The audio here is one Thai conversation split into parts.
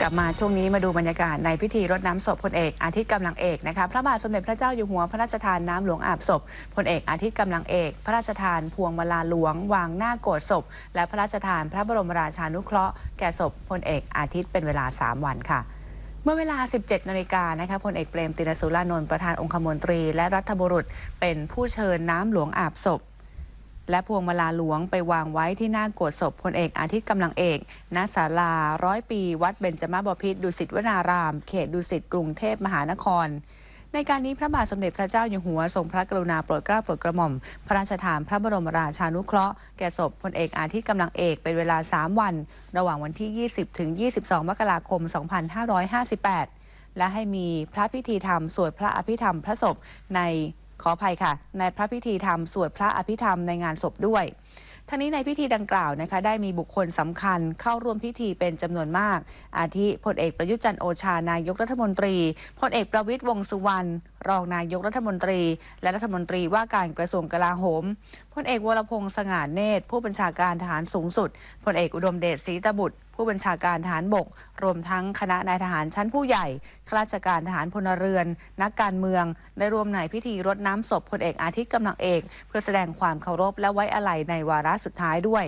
กลับมาช่วงนี้มาดูบรรยากาศในพิธีรดน้ำศพพลเอกอาทิตย์กำลังเอกนะคะพระบาทสมเด็จพระเจ้าอยู่หัวพระราชทานน้ำหลวงอาบศพพลเอกอาทิตย์กำลังเอก พระราชทานพวงมาลาหลวง วางหน้าโกรธศพ และพระราชทานพระบรมราชานุเคราะห์แก่ศพพลเอกอาทิตย์เป็นเวลา 3 วันค่ะเมื่อเวลา 17 นาฬิกานะคะพลเอกเปรมตินสุรานนท์ประธานองคมนตรี และรัฐบุรุษ เป็นผู้เชิญน้ำหลวงอาบศพ และพวงมาลาหลวงไปวางไว้ที่หน้าโกรธศพพลเอกอาทิตย์กำลังเอกณศาลาร้อยปี วัดเบญจมาบพิตรดุสิตวนาราม เขตดุสิตกรุงเทพมหานครในการนี้พระบาทสมเด็จพระเจ้าอยู่หัวทรงพระกรุณาโปรดเกล้าโปรดกระหม่อม พระราชทานพระบรมราชานุเคราะห์แก่ศพพลเอกอาทิตย์กำลังเอกเป็นเวลา 3 วัน ระหว่างวันที่ 20 ถึง 22 มกราคม 2558 และให้มีพระพิธีธรรม สวดพระอภิธรรมพระศพใน ขออภัยค่ะ ในพระพิธีธรรมสวดพระอภิธรรมในงานศพด้วย ทั้งนี้ในพิธีดังกล่าวนะคะได้มีบุคคลสำคัญเข้าร่วมพิธีเป็นจำนวนมาก อาทิพลเอกประยุจันโอชานายกรัฐมนตรีพลเอกประวิตยวงษ์สุวรรณรองนายกรัฐมนตรี และรัฐมนตรีว่าการกระทรวงกลาโหมพลเอกวรพงษ์สง่าเนตร ผู้บัญชาการทหารสูงสุดพลเอกอุดมเดชศรีตบุตร ผู้บัญชาการทหารบก รวมทั้งคณะนายทหารชั้นผู้ใหญ่ข้าราชการทหารพลเรือน นักการเมือง ได้รวมในพิธีรดน้ำศพพลเอกอาทิตย์กำลังเอก เพื่อแสดงความเคารพและไว้อาลัยในวาระสุดท้ายด้วย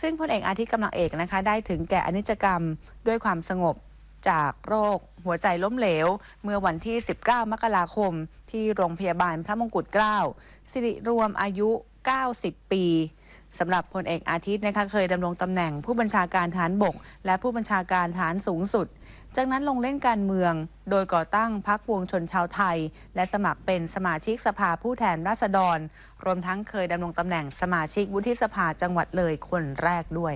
ซึ่งพลเอกอาทิตย์กำลังเอกนะคะได้ถึงแก่อนิจกรรมด้วยความสงบจากโรค หัวใจล้มเหลว เมื่อวันที่ 19 มกราคม ที่โรงพยาบาลพระมงกุฎเกล้าสิริรวมอายุ 90 ปี สำหรับพลเอกอาทิตย์นะคะเคยดำรงตำแหน่งผู้บัญชาการฐานบก และผู้บัญชาการฐานสูงสุด จากนั้นลงเล่นการเมือง โดยก่อตั้งพรรคปวงชนชาวไทย และสมัครเป็นสมาชิกสภาผู้แทนราษฎร รวมทั้งเคยดำรงตำแหน่งสมาชิกวุฒิสภาจังหวัดเลยคนแรกด้วย